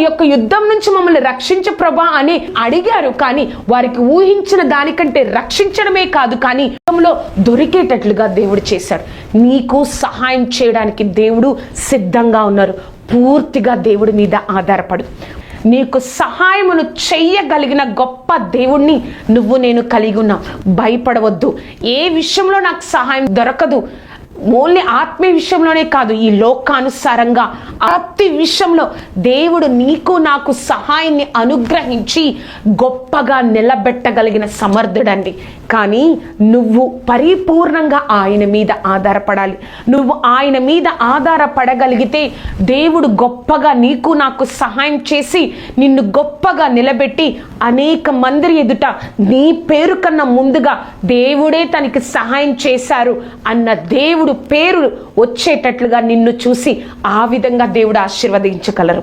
ఈ యొక్క యుద్ధం నుంచి మమ్మల్ని రక్షించు ప్రభా అని అడిగారు. కానీ వారికి ఊహించిన దానికంటే రక్షించడమే కాదు. కానీ యుద్ధంలో దొరికేటట్లుగా దేవుడు చేశాడు. నీకు సహాయం చేయడానికి దేవుడు సిద్ధంగా ఉన్నారు. పూర్తిగా దేవుడి మీద ఆధారపడు. నీకు సహాయమును చెయ్యగలిగిన గొప్ప దేవుణ్ణి నువ్వు నేను కలిగి ఉన్నావు. భయపడవద్దు. ఏ విషయంలో నాకు సహాయం దొరకదు. ఓన్లీ ఆత్మీయ విషయంలోనే కాదు ఈ లోకానుసారంగా ప్రతి విషయంలో దేవుడు నీకు నాకు సహాయాన్ని అనుగ్రహించి గొప్పగా నిలబెట్టగలిగిన సమర్థుడండి. కానీ నువ్వు పరిపూర్ణంగా ఆయన మీద ఆధారపడాలి. నువ్వు ఆయన మీద ఆధారపడగలిగితే దేవుడు గొప్పగా నీకు నాకు సహాయం చేసి నిన్ను గొప్పగా నిలబెట్టి అనేక మంది ఎదుట నీ పేరు కన్నా ముందుగా దేవుడే తనకి సహాయం చేశారు అన్న దేవుడు దేవుడు పేరు వచ్చేటట్లుగా నిన్ను చూసి ఆ విధంగా దేవుడు ఆశీర్వదించగలరు.